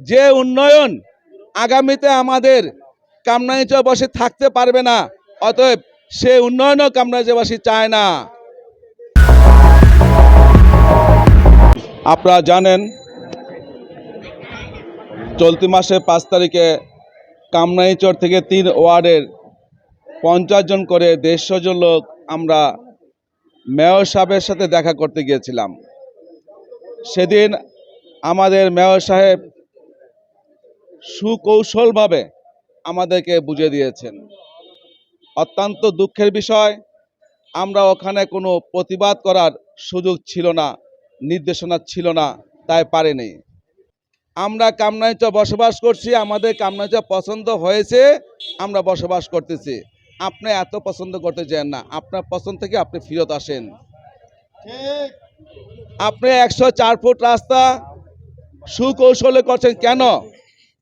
যে উন্নয়ন আগামীতে আমাদের কামরাঞ্চলবাসী থাকতে পারবে না, অতএব সে উন্নয়নও কামরাঞ্চলবাসী চায় না। আপনারা জানেন, চলতি মাসে পাঁচ তারিখে কামরাইচর থেকে তিন ওয়ার্ডের পঞ্চাশ জন করে দেড়শো জন লোক আমরা মেয়র সাহেবের সাথে দেখা করতে গিয়েছিলাম। সেদিন আমাদের মেয়র সাহেব সুকৌশলভাবে আমাদেরকে বুঝে দিয়েছেন। অত্যন্ত দুঃখের বিষয়, আমরা ওখানে কোনো প্রতিবাদ করার সুযোগ ছিল না, নির্দেশনা ছিল না, তাই পারেনি। আমরা কামনাইচ বসবাস করছি, আমাদের কামনাইচ পছন্দ হয়েছে, আমরা বসবাস করতেছি। আপনি এত পছন্দ করতে চান না, আপনার পছন্দ থেকে আপনি ফিরত আসেন। আপনি একশো চার ফুট রাস্তা সুকৌশলে করছেন কেন?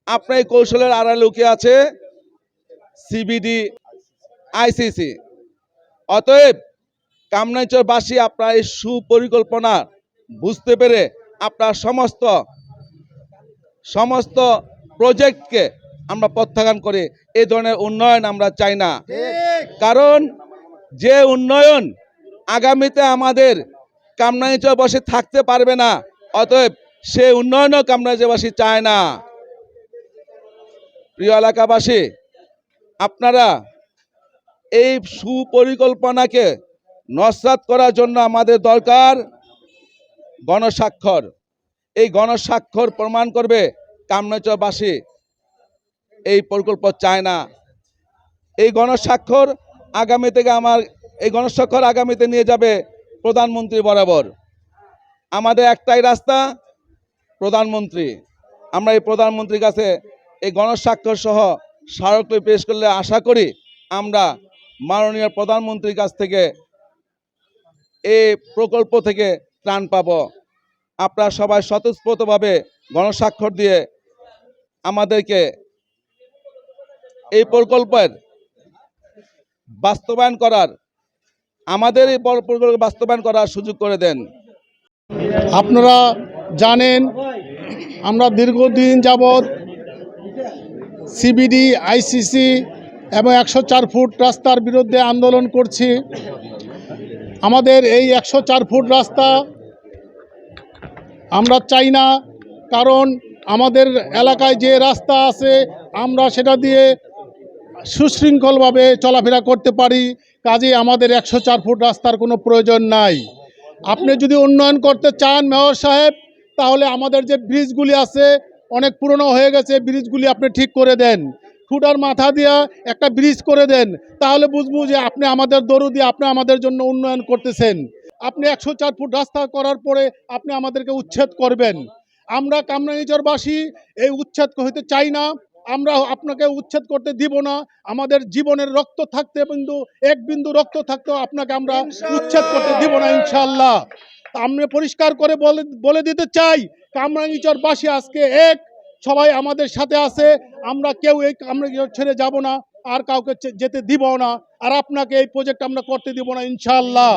আপনার এই কৌশলের আড়ালে লুকিয়ে আছে সিবিডি আইসিসি। অতএব কামনাইচরবাসী আপনার এই সুপরিকল্পনা বুঝতে পেরে আপনার সমস্ত সমস্ত প্রজেক্টকে আমরা প্রত্যাখ্যান করে। এই ধরনের উন্নয়ন আমরা চাই না। কারণ যে উন্নয়ন আগামীতে আমাদের কামরাঞ্চলবাসী থাকতে পারবে না অতএব সে উন্নয়নও কামরাঞ্চলবাসী চায় না। প্রিয় এলাকাবাসী, আপনারা এই সুপরিকল্পনাকে নস্বাত করার জন্য আমাদের দরকার গণস্বাক্ষর। এই গণস্বাক্ষর প্রমাণ করবে কামনাচরবাসী এই প্রকল্প চায় না। এই গণস্বাক্ষর আগামী থেকে আমার, এই গণস্বাক্ষর আগামীতে নিয়ে যাবে প্রধানমন্ত্রী বরাবর। আমাদের একটাই রাস্তা, প্রধানমন্ত্রী। আমরা এই প্রধানমন্ত্রীর কাছে এই গণস্বাক্ষর সহ স্মারকলিপি পেশ করলে আশা করি আমরা মাননীয় প্রধানমন্ত্রীর কাছ থেকে এই প্রকল্প থেকে ত্রাণ পাব। আপনারা সবাই স্বতঃস্ফূর্তভাবে গণস্বাক্ষর দিয়ে আমাদেরকে এই প্রকল্পের বাস্তবায়ন করার, আমাদের এই প্রকল্প বাস্তবায়ন করার সুযোগ করে দেন। আপনারা জানেন, আমরা দীর্ঘদিন যাবৎ সিবিডি, আইসিসি এবং একশো চার ফুট রাস্তার বিরুদ্ধে আন্দোলন করছি। আমাদের এই একশো চার ফুট রাস্তা আমরা চাই না, কারণ আমাদের এলাকায় যে রাস্তা আছে, আমরা সেটা দিয়ে সুশৃঙ্খলভাবে চলাফেরা করতে পারি। কাজে আমাদের একশো চার ফুট রাস্তার কোনো প্রয়োজন নাই। আপনি যদি উন্নয়ন করতে চান, মেয়র সাহেব, তাহলে আমাদের যে ব্রিজগুলি আছে অনেক পুরনো হয়ে গেছে, ব্রিজগুলি আপনি ঠিক করে দেন। ফুটার মাথা দিয়া একটা ব্রিজ করে দেন, তাহলে বুঝব যে আপনি আমাদের দরু দিয়ে আপনি আমাদের জন্য উন্নয়ন করতেছেন। আপনি একশো চার ফুট রাস্তা করার পরে আপনি আমাদেরকে উচ্ছেদ করবেন। আমরা কামরাঙ্গিচরবাসী এই উচ্ছেদ হইতে চাই না, আমরা আপনাকে উচ্ছেদ করতে দিব না। আমাদের জীবনের রক্ত থাকতে বিন্দু, এক বিন্দু রক্ত থাকতেও আপনাকে আমরা উচ্ছেদ করতে দিব না ইনশাল্লাহ আমরা পরিষ্কার করে বলে দিতে চাই, কামরাঙ্গিচরবাসী আজকে এক, সবাই আমাদের সাথে আছে, আমরা কেউ এই কামরাঙ্গিচর ছেড়ে যাব না, আর কাউকে যেতে দিব না, আর আপনাকে এই প্রজেক্ট আমরা করতে দিব না ইনশাল্লাহ